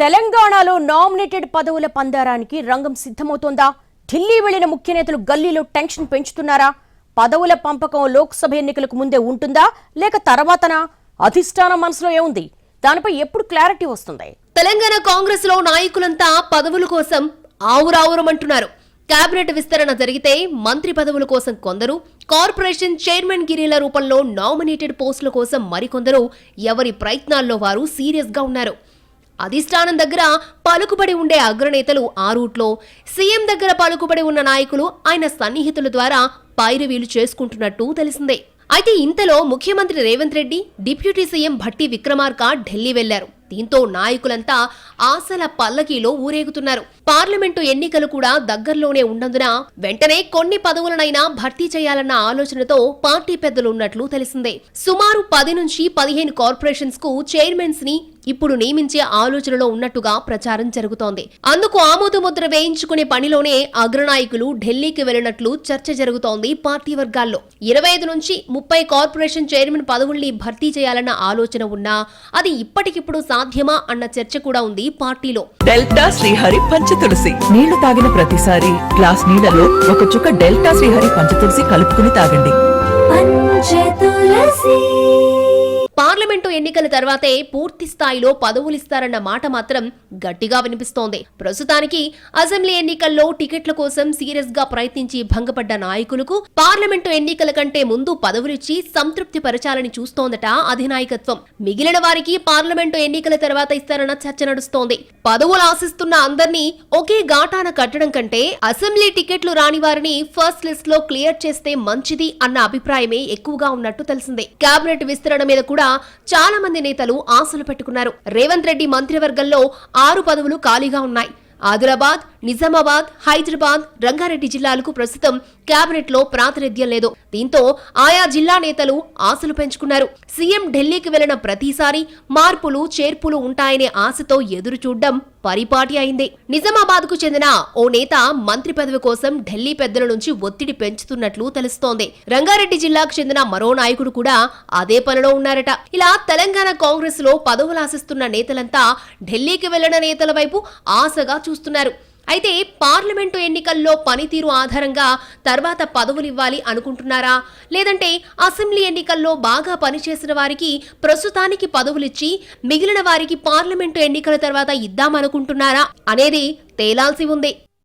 తెలంగాణలో నామినేటెడ్ పదవుల పందారానికి రంగం సిద్ధమవుతోందా? ఢిల్లీ వెళ్ళిన ముఖ్య నేతలు గల్లీలో టెన్షన్ పెంచుతున్నారా? పదవుల పంపకం లోక్సభ ఎన్నికలకు ముందే ఉంటుందా? లేక తర్వాతనా? అధిష్టానం మనసులో ఏముంది? దానిపై ఎప్పుడు క్లారిటీ వస్తుంది? తెలంగాణ కాంగ్రెస్లో నాయకులంతా పదవుల కోసం ఆవురావురమంటున్నారు. కేబినెట్ విస్తరణ జరిగితే మంత్రి పదవుల కోసం కొందరు కార్పొరేషన్ చైర్మన్ గిరీల రూపంలో నామినేటెడ్ పోస్టుల కోసం మరికొందరు ఎవరి ప్రయత్నాల్లో వారు సీరియస్గా ఉన్నారు. అధిష్టానం దగ్గర పలుకుబడి ఉండే అగ్రనేతలు ఆ రూట్లో. సీఎం దగ్గర పలుకుబడి ఉన్న నాయకులు ఆయన సన్నిహితుల ద్వారా పైరవీలు చేసుకుంటున్నట్టు తెలిసిందే. అయితే ఇంతలో ముఖ్యమంత్రి రేవంత్ రెడ్డి డిప్యూటీ సీఎం భట్టి విక్రమార్క ఢిల్లీ వెళ్ళారు. దీంతో నాయకులంతా ఆశల పల్లకీలో ఊరేగుతున్నారు. పార్లమెంటు ఎన్నికలు కూడా దగ్గరలోనే ఉన్నందున వెంటనే కొన్ని పదవులనైనా భర్తీ చేయాలన్న ఆలోచనతో పార్టీ పెద్దలు ఉన్నట్లు తెలిసిందే. సుమారు పది నుంచి పదిహేను కార్పొరేషన్స్కు చైర్మన్స్ని ఇప్పుడు నియమించే ఆలోచనలో ఉన్నట్టుగా ప్రచారం జరుగుతోంది. అందుకు ఆమోదముద్ర వేయించుకునే పనిలోనే అగ్రనాయకులు ఢిల్లీకి వెళ్ళినట్లు చర్చ జరుగుతోంది పార్టీ వర్గాల్లో. ఇరవై ఐదు నుంచి ముప్పై కార్పొరేషన్ చైర్మన్ పదవుల్ని భర్తీ చేయాలన్న ఆలోచన ఉన్నా అది ఇప్పటికిప్పుడు సాధ్యమా అన్న చర్చ కూడా ఉంది పార్టీలో. డెల్టా శ్రీహరి తులసి. నీళ్ళు తాగిన ప్రతిసారి గ్లాస్ నీళ్ళలో ఒక చుక్క డెల్టా శ్రీహరి పంచతులసి కలుపుకుని తాగండి. పార్లమెంటు ఎన్నికల తర్వాతే పూర్తి స్థాయిలో పదవులిస్తారన్న మాట మాత్రం గట్టిగా వినిపిస్తోంది. ప్రస్తుతానికి అసెంబ్లీ ఎన్నికల్లో టికెట్ల కోసం సీరియస్గా ప్రయత్నించి భంగపడ్డ నాయకులకు పార్లమెంటు ఎన్నికల కంటే ముందు పదవులిచ్చి సంతృప్తి పరచాలని చూస్తోందట అధినాయకత్వం. మిగిలిన వారికి పార్లమెంటు ఎన్నికల తర్వాత ఇస్తారన్న చర్చ నడుస్తోంది. పదవులు ఆశిస్తున్న అందర్నీ ఒకే ఘాటాన కట్టడం కంటే అసెంబ్లీ టికెట్లు రాని వారిని ఫస్ట్ లిస్ట్లో క్లియర్ చేస్తే మంచిది అన్న అభిప్రాయమే ఎక్కువగా ఉన్నట్టు తెలిసిందే. కేబినెట్ విస్తరణ మీద కూడా చాలా మంది నేతలు ఆశలు పెట్టుకున్నారు. రేవంత్ రెడ్డి మంత్రివర్గంలో ఆరు పదవులు ఖాళీగా ఉన్నాయి. ఆదిలాబాద్ నిజామాబాద్ హైదరాబాద్ రంగారెడ్డి జిల్లాలకు ప్రస్తుతం కేబినెట్లో ప్రాతినిధ్యం లేదు. దీంతో ఆయా జిల్లా నేతలు ఆశలు పెంచుకున్నారు. సీఎం ఢిల్లీకి వెళ్ళిన ప్రతిసారి మార్పులు చేర్పులు ఉంటాయనే ఆశతో ఎదురు చూడడం పరిపాటి అయింది. నిజామాబాద్కు చెందిన ఓ నేత మంత్రి పదవి కోసం ఢిల్లీ పెద్దల నుంచి ఒత్తిడి పెంచుతున్నట్లు తెలుస్తోంది. రంగారెడ్డి జిల్లాకు చెందిన మరో నాయకుడు కూడా అదే పనిలో ఉన్నారట. ఇలా తెలంగాణ కాంగ్రెస్లో పదవులు ఆశిస్తున్న నేతలంతా ఢిల్లీకి వెళ్ళిన నేతల వైపు ఆశగా చూస్తున్నారు. అయితే పార్లమెంటు ఎన్నికల్లో పనితీరు ఆధారంగా తర్వాత పదవులివ్వాలి అనుకుంటున్నారా? లేదంటే అసెంబ్లీ ఎన్నికల్లో బాగా పనిచేసిన వారికి ప్రస్తుతానికి పదవులిచ్చి మిగిలిన వారికి పార్లమెంటు ఎన్నికల తర్వాత ఇద్దామనుకుంటున్నారా? అనేది తేలాల్సి ఉంది.